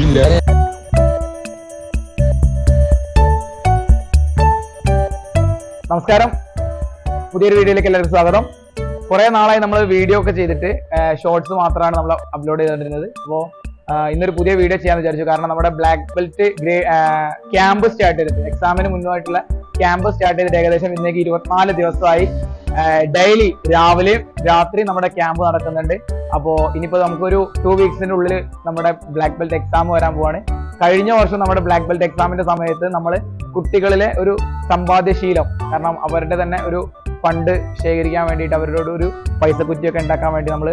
ഇല്ല നമസ്കാരം. പുതിയൊരു വീഡിയോയിലേക്ക് എല്ലാവർക്കും സ്വാഗതം. കുറെ നാളായി നമ്മൾ വീഡിയോ ഒക്കെ ചെയ്തിട്ട് ഷോർട്സ് മാത്രമാണ് നമ്മൾ അപ്ലോഡ് ചെയ്തുകൊണ്ടിരുന്നത് അപ്പോൾ ഇന്നൊരു പുതിയ വീഡിയോ ചെയ്യാൻ വിചാരിച്ചു. കാരണം നമ്മുടെ black belt grey camp start ചെയ്തിട്ട് എക്സാമിന് മുന്നോട്ടുള്ള ക്യാമ്പ് സ്റ്റാർട്ട് ചെയ്തിട്ട് ഏകദേശം ഇന്നേക്ക് ഇരുപത്തിനാല് ദിവസമായി ഡെയിലി രാവിലെയും രാത്രി നമ്മുടെ ക്യാമ്പ് നടക്കുന്നുണ്ട്. അപ്പോൾ ഇനിയിപ്പോൾ നമുക്കൊരു ടു വീക്സിന്റെ ഉള്ളിൽ നമ്മുടെ ബ്ലാക്ക് ബെൽറ്റ് എക്സാം വരാൻ പോവാണ്. കഴിഞ്ഞ വർഷം നമ്മുടെ ബ്ലാക്ക് ബെൽറ്റ് എക്സാമിന്റെ സമയത്ത് നമ്മൾ കുട്ടികളിലെ ഒരു സമ്പാദ്യശീലം കാരണം അവരുടെ തന്നെ ഒരു ഫണ്ട് ശേഖരിക്കാൻ വേണ്ടിയിട്ട് അവരോട് ഒരു പൈസ കുറ്റിയൊക്കെ ഉണ്ടാക്കാൻ വേണ്ടി നമ്മൾ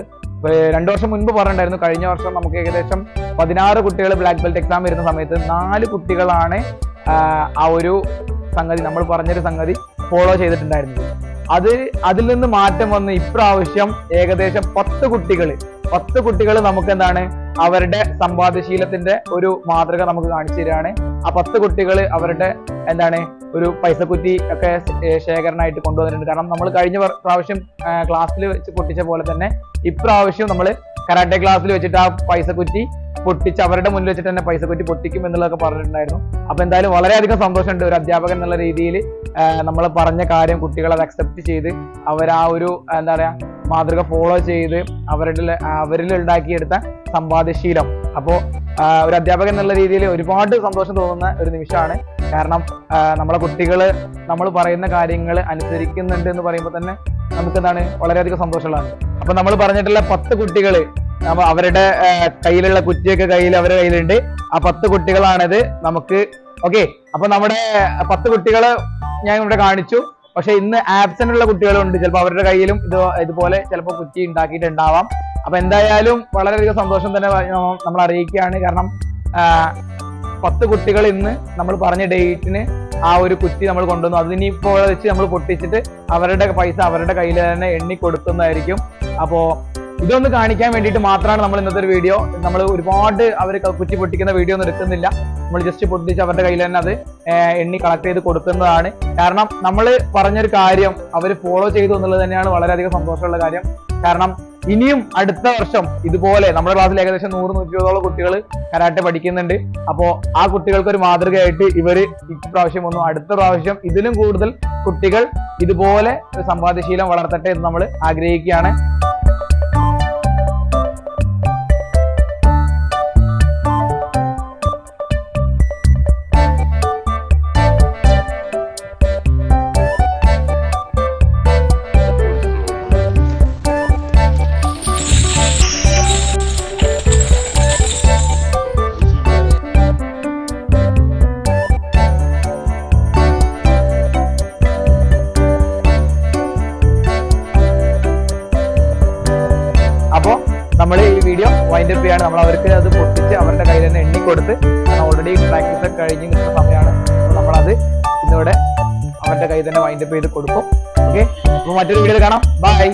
രണ്ടു വർഷം മുൻപ് പറഞ്ഞിട്ടുണ്ടായിരുന്നു. കഴിഞ്ഞ വർഷം നമുക്ക് ഏകദേശം പതിനാറ് കുട്ടികൾ ബ്ലാക്ക് ബെൽറ്റ് എക്സാം വരുന്ന സമയത്ത് നാല് കുട്ടികളാണ് ആ ഒരു സംഗതി നമ്മൾ പറഞ്ഞൊരു സംഗതി ഫോളോ ചെയ്തിട്ടുണ്ടായിരുന്നത്. അത് അതിൽ നിന്ന് മാറ്റം വന്ന് ഇപ്രാവശ്യം ഏകദേശം പത്ത് കുട്ടികൾ പത്ത് കുട്ടികൾ നമുക്ക് എന്താണ് അവരുടെ സമ്പാദ്യശീലത്തിന്റെ ഒരു മാതൃക നമുക്ക് കാണിച്ചു തരികയാണ്. ആ പത്ത് കുട്ടികൾ അവരുടെ എന്താണ് ഒരു പൈസക്കുറ്റി ഒക്കെ ശേഖരനായിട്ട് കൊണ്ടുവന്നിട്ടുണ്ട്. കാരണം നമ്മൾ കഴിഞ്ഞ പ്രാവശ്യം ക്ലാസ്സിൽ വെച്ച് പൊട്ടിച്ച പോലെ തന്നെ ഇപ്രാവശ്യം നമ്മൾ കരാട്ടെ ക്ലാസ്സിൽ വെച്ചിട്ട് ആ പൈസക്കുറ്റി പൊട്ടിച്ച് അവരുടെ മുന്നിൽ വെച്ചിട്ട് തന്നെ പൈസ കൊറ്റി പൊട്ടിക്കും എന്നുള്ളതൊക്കെ പറഞ്ഞിട്ടുണ്ടായിരുന്നു. അപ്പൊ എന്തായാലും വളരെയധികം സന്തോഷമുണ്ട് ഒരു അധ്യാപകൻ എന്നുള്ള രീതിയിൽ നമ്മൾ പറഞ്ഞ കാര്യം കുട്ടികൾ അത് അക്സെപ്റ്റ് ചെയ്ത് അവർ ആ ഒരു എന്താ പറയാ മാതൃക ഫോളോ ചെയ്ത് അവരുടെ അവരിൽ ഉണ്ടാക്കിയെടുത്ത സമ്പാദ്യശീലം. അപ്പോൾ ഒരു അധ്യാപകൻ എന്നുള്ള രീതിയിൽ ഒരുപാട് സന്തോഷം തോന്നുന്ന ഒരു നിമിഷമാണ്. കാരണം നമ്മളെ കുട്ടികൾ നമ്മൾ പറയുന്ന കാര്യങ്ങൾ അനുസരിക്കുന്നുണ്ട് എന്ന് പറയുമ്പോൾ തന്നെ നമുക്ക് എന്താണ് വളരെയധികം സന്തോഷമുള്ളതാണ്. അപ്പൊ നമ്മൾ പറഞ്ഞിട്ടുള്ള പത്ത് കുട്ടികൾ അവരുടെ കയ്യിലുള്ള കുറ്റിയൊക്കെ കയ്യിൽ അവരുടെ കയ്യിലുണ്ട്. ആ പത്ത് കുട്ടികളാണിത്. നമുക്ക് ഓക്കെ അപ്പൊ നമ്മുടെ പത്ത് കുട്ടികൾ ഞാൻ ഇവിടെ കാണിച്ചു. പക്ഷെ ഇന്ന് ആബ്സെന്റ് ഉള്ള കുട്ടികളുണ്ട്. ചിലപ്പോൾ അവരുടെ കയ്യിലും ഇത് ഇതുപോലെ ചിലപ്പോൾ കുറ്റി ഉണ്ടാക്കിയിട്ടുണ്ടാവാം. അപ്പൊ എന്തായാലും വളരെയധികം സന്തോഷം തന്നെ നമ്മൾ അറിയിക്കുകയാണ്. കാരണം പത്ത് കുട്ടികൾ ഇന്ന് നമ്മൾ പറഞ്ഞ ഡേറ്റിന് ആ ഒരു കുറ്റി നമ്മൾ കൊണ്ടുവന്നു. അതിനിപ്പോൾ വെച്ച് നമ്മൾ പൊട്ടിച്ചിട്ട് അവരുടെ പൈസ അവരുടെ കയ്യിൽ തന്നെ എണ്ണി കൊടുക്കുന്നതായിരിക്കും. അപ്പോ ഇതൊന്ന് കാണിക്കാൻ വേണ്ടിയിട്ട് മാത്രമാണ് നമ്മൾ ഇന്നത്തെ ഒരു വീഡിയോ നമ്മൾ ഒരുപാട് അവർ കുറ്റി പൊട്ടിക്കുന്ന വീഡിയോ ഒന്നും എടുക്കുന്നില്ല. നമ്മൾ ജസ്റ്റ് പൊട്ടിച്ച് അവരുടെ കയ്യിൽ തന്നെ അത് എണ്ണി കളക്ട് ചെയ്ത് കൊടുക്കുന്നതാണ്. കാരണം നമ്മൾ പറഞ്ഞൊരു കാര്യം അവർ ഫോളോ ചെയ്തു എന്നുള്ളത് തന്നെയാണ് വളരെയധികം സന്തോഷമുള്ള കാര്യം. കാരണം ഇനിയും അടുത്ത വർഷം ഇതുപോലെ നമ്മുടെ ക്ലാസ്സിൽ ഏകദേശം നൂറ് നൂറ്റി ഇരുപതോളം കുട്ടികൾ കരാട്ടെ പഠിക്കുന്നുണ്ട്. അപ്പോൾ ആ കുട്ടികൾക്ക് ഒരു മാതൃകയായിട്ട് ഇവർ ഇപ്രാവശ്യം ഒന്നും അടുത്ത പ്രാവശ്യം ഇതിലും കൂടുതൽ കുട്ടികൾ ഇതുപോലെ ഒരു സമ്പാദ്യശീലം വളർത്തട്ടെ എന്ന് നമ്മൾ ആഗ്രഹിക്കുകയാണ്. അപ്പോൾ നമ്മൾ ഈ വീഡിയോ വൈൻഡ് അപ്പ് ചെയ്യാണ്. നമ്മൾ അവർക്ക് അത് പൊട്ടിച്ച് അവരുടെ കയ്യിൽ തന്നെ എണ്ണി കൊടുത്ത് ഓൾറെഡി പ്രാക്ടീസ് ഒക്കെ കഴിഞ്ഞ് നിൽക്കുന്ന സമയമാണ്. നമ്മളത് ഇന്നിവിടെ അവരുടെ കയ്യിൽ തന്നെ വൈൻഡ് അപ്പ് ചെയ്ത് കൊടുക്കും. ഓക്കെ അപ്പോൾ മറ്റൊരു വീഡിയോ കാണാം. ബൈ